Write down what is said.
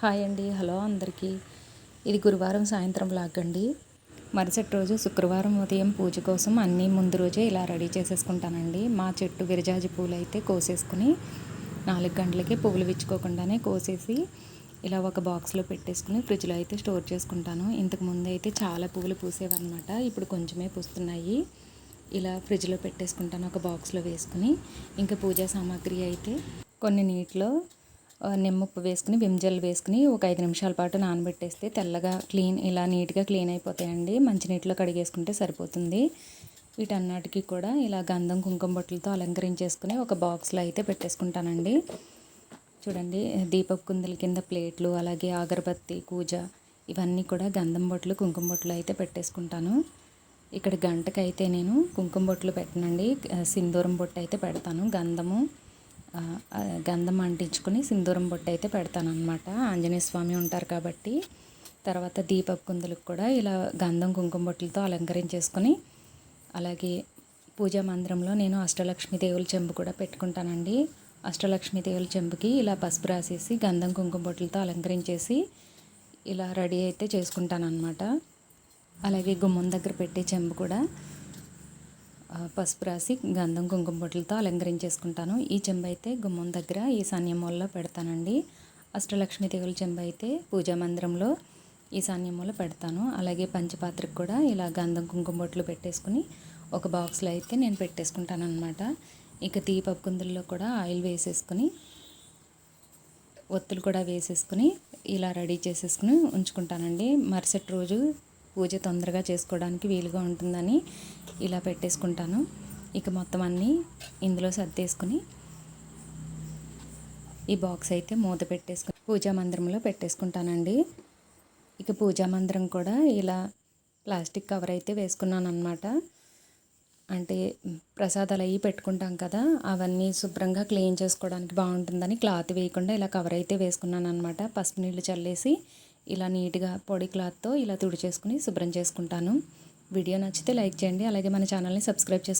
Hi అండి hello అందరికీ. ఇది గురువారం సాయంత్రం లాగండి. అండి మరుసటి రోజు శుక్రవారం ఉదయం పూజ కోసం అన్నీ ముందు రోజే ఇలా రెడీ చేసేసుకుంటానండి. మా చెట్టు విరజాజి పూలు అయితే కోసేసుకుని నాలుగు గంటలకే పువ్వులు విచ్చుకోకుండానే కోసేసి ఇలా ఒక బాక్స్లో పెట్టేసుకుని ఫ్రిడ్జ్లో అయితే స్టోర్ చేసుకుంటాను. ఇంతకు ముందు అయితే చాలా పువ్వులు పూసేవన్నమాట ఇప్పుడు కొంచెమే పూస్తున్నాయి. ఇలా ఫ్రిడ్జ్లో పెట్టేసుకుంటాను ఒక బాక్స్లో వేసుకుని. ఇంకా పూజా సామాగ్రి అయితే కొన్ని నీటిలో నిమ్మప్పు వేసుకుని విమ్జల్ వేసుకుని ఒక ఐదు నిమిషాల పాటు నానబెట్టేస్తే తెల్లగా క్లీన్ ఇలా నీట్గా క్లీన్ అయిపోతాయండి. మంచినీటిలో కడిగేసుకుంటే సరిపోతుంది. వీటన్నిటికీ కూడా ఇలా గంధం కుంకుమ బొట్టలతో అలంకరించేసుకుని ఒక బాక్స్లో అయితే పెట్టేసుకుంటానండి. చూడండి దీపపు కుందుల కింద ప్లేట్లు అలాగే అగరబత్తి కూజ ఇవన్నీ కూడా గంధం బొట్లు కుంకుమ బొట్లు అయితే పెట్టేసుకుంటాను. ఇక్కడ గంటకైతే నేను కుంకుమ బొట్లు పెట్టనండి. సింధూరం బొట్టు అయితే పెడతాను. గంధము గంధం అంటించుకొని సింధూరం బొట్టు అయితే పెడతాను అనమాట ఆంజనేయ స్వామి ఉంటారు కాబట్టి. తర్వాత దీపపు కుందులకు కూడా ఇలా గంధం కుంకుమ బొట్టులతో అలంకరించేసుకొని అలాగే పూజా మందిరంలో నేను అష్టలక్ష్మి దేవుల చెంబు కూడా పెట్టుకుంటానండి. అష్టలక్ష్మి దేవుల చెంబుకి ఇలా పసుపు రాసేసి గంధం కుంకుమ బొట్టులతో అలంకరించేసి ఇలా రెడీ అయితే చేసుకుంటాను అనమాట అలాగే గుమ్మం దగ్గర పెట్టే చెంబు కూడా పసుపు రాసి గంధం కుంకుమ బొట్లతో అలంకరించేసుకుంటాను. ఈ చెంబు అయితే గుమ్మం దగ్గర ఈ సాన్యమూలలో పెడతానండి. అష్టలక్ష్మి తెగుల చెంబు అయితే పూజా మందిరంలో ఈ సాన్యమూల పెడతాను. అలాగే పంచపాత్రకు కూడా ఇలా గంధం కుంకుమ బొట్లు పెట్టేసుకుని ఒక బాక్స్లో అయితే నేను పెట్టేసుకుంటాను అనమాట ఇక తీపప్పు కుందుల్లో కూడా ఆయిల్ వేసేసుకుని ఒత్తులు కూడా వేసేసుకుని ఇలా రెడీ చేసేసుకుని ఉంచుకుంటానండి. మరుసటి రోజు పూజ తొందరగా చేసుకోవడానికి వీలుగా ఉంటుందని ఇలా పెట్టేసుకుంటాను. ఇక మొత్తం అన్నీ ఇందులో సర్దేసుకుని ఈ బాక్స్ అయితే మూత పెట్టేసుకుని పూజా మందిరంలో పెట్టేసుకుంటానండి. ఇక పూజా మందిరం కూడా ఇలా ప్లాస్టిక్ కవర్ అయితే వేసుకున్నాను అనమాట అంటే ప్రసాదాలు అవి పెట్టుకుంటాం కదా అవన్నీ శుభ్రంగా క్లీన్ చేసుకోవడానికి బాగుంటుందని క్లాత్ వేయకుండా ఇలా కవర్ అయితే వేసుకున్నాను అనమాట పసుపు నీళ్ళు చల్లేసి ఇలా నీట్గా పొడి క్లాత్తో ఇలా తుడిచేసుకుని శుభ్రం చేసుకుంటాను. వీడియో నచ్చితే లైక్ చేయండి. అలాగే మన ఛానల్ని సబ్స్క్రైబ్ చేసుకోండి